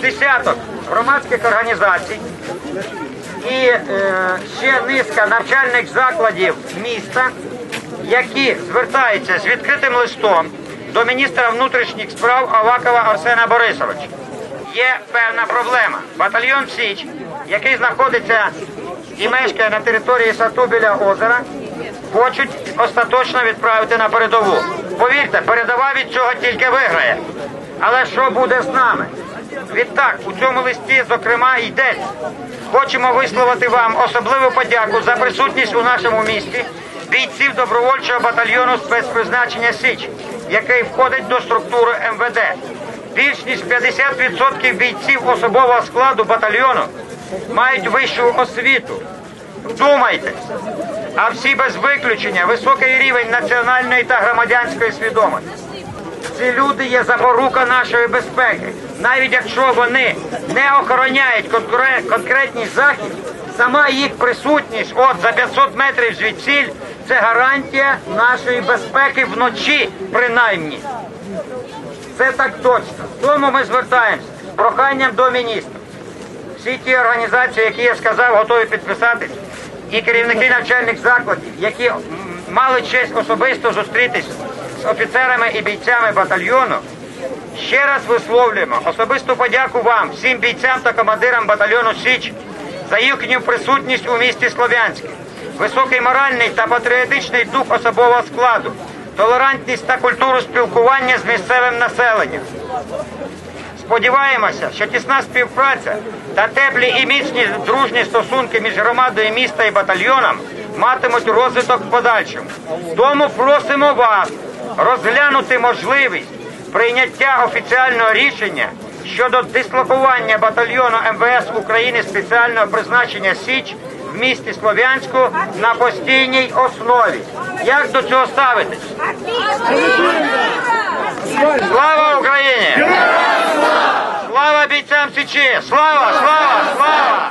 десяток громадських організацій і е, ще низка навчальних закладів міста, які звертаються з відкритим листом до міністра внутрішніх справ Авакова Арсена Борисовича. Є певна проблема. Батальйон Січ, який знаходиться і мешкає на території Сату біля озера, хочуть остаточно відправити на передову. Повірте, передова від цього тільки виграє. Але що буде з нами? Відтак, у цьому листі, зокрема, йдеться. Хочемо висловити вам особливу подяку за присутність у нашому місті бійців добровольчого батальйону спецпризначення Січ, який входить до структури МВД. Більш ніж 50% бійців особового складу батальйону мають вищу освіту. Вдумайтесь, а всі без виключення високий рівень національної та громадянської свідомості. Ці люди є запорука нашої безпеки. Навіть якщо вони не охороняють конкретний захід, сама їх присутність от за 500 метрів звідсіль це гарантія нашої безпеки вночі, принаймні. Це так точно. Тому ми звертаємося з проханням до міністра. Всі ті організації, які я сказав, готові підписатись, і керівники навчальних закладів, які мали честь особисто зустрітись з офіцерами і бійцями батальйону, ще раз висловлюємо особисту подяку вам, всім бійцям та командирам батальйону Січ за їхню присутність у місті Слов'янське, високий моральний та патріотичний дух особового складу, толерантність та культуру спілкування з місцевим населенням. Сподіваємося, що тісна співпраця та теплі і міцні дружні стосунки між громадою міста і батальйоном матимуть розвиток в подальшому. Тому просимо вас розглянути можливість прийняття офіціального рішення щодо дислокування батальйону МВС України спеціального призначення Січ в місті Слов'янську на постійній основі. Як до цього ставитесь? Слава Україні! Слава бійцям Січі! Слава, слава, слава!